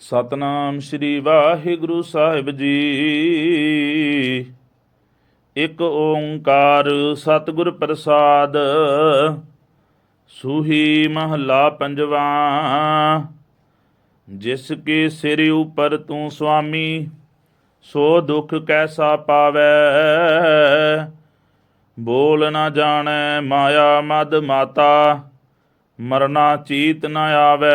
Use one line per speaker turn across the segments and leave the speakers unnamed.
ਸਤਨਾਮ ਸ੍ਰੀ ਵਾਹਿਗੁਰੂ ਸਾਹਿਬ ਜੀ। ਇੱਕ ਓੰਕਾਰ ਸਤਿਗੁਰ ਪ੍ਰਸਾਦ, ਸੂਹੀ ਮਹਲਾ ਪੰਜਵਾ। ਜਿਸ ਕੇ ਸਿਰ ਉਪਰ ਤੂੰ ਸੁਆਮੀ, ਸੋ ਦੁਖ ਕੈਸਾ ਪਾਵੈ? ਬੋਲ ਨਾ ਜਾਣੈ ਮਾਇਆ ਮਦ ਮਾਤਾ, ਮਰਨਾ ਚੀਤ ਨਾ ਆਵੈ।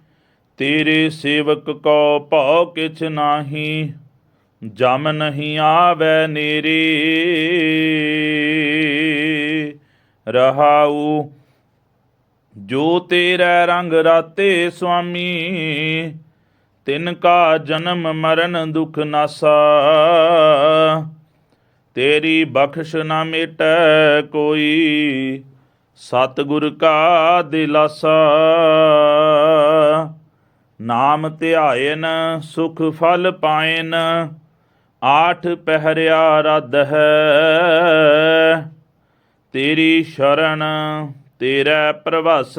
ਤੇਰੇ ਸੇਵਕ ਕੋ ਭਉ ਕਿਛ ਨਾਹੀ, ਜਮ ਨਹੀਂ ਆਵੈ ਨੇਰੇ। ਰਹਾਉ, ਜੋ ਤੇਰਾ ਰੰਗ ਰਾਤੇ ਸੁਆਮੀ, ਤਿਨ ਕਾ ਜਨਮ ਮਰਨ ਦੁਖ ਨਾਸਾ। ਤੇਰੀ ਬਖਸ਼ ਨਾ ਮਿਟੈ ਕੋਈ, ਸਤਿਗੁਰ ਕਾ ਦਿਲਾਸਾ। ਨਾਮ ਧਿਆਇਨ, ਸੁਖ ਫਲ ਪਾਇਨ, ਆਠ ਪਹਿਰਿਆ ਰਦ ਹੈ। ਤੇਰੀ ਸ਼ਰਨ ਤੇਰਾ ਪ੍ਰਵਸ,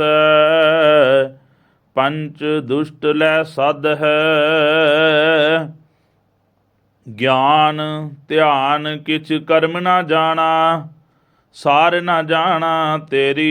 ਪੰਚ ਦੁਸ਼ਟ ਲੈ ਸਦ ਹੈ। ਗਿਆਨ, ਧਿਆਨ ਕਿਛ ਕਰਮ ਨਾ ਜਾਣਾ, ਸਾਰ ਨਾ ਜਾਣਾ ਤੇਰੀ।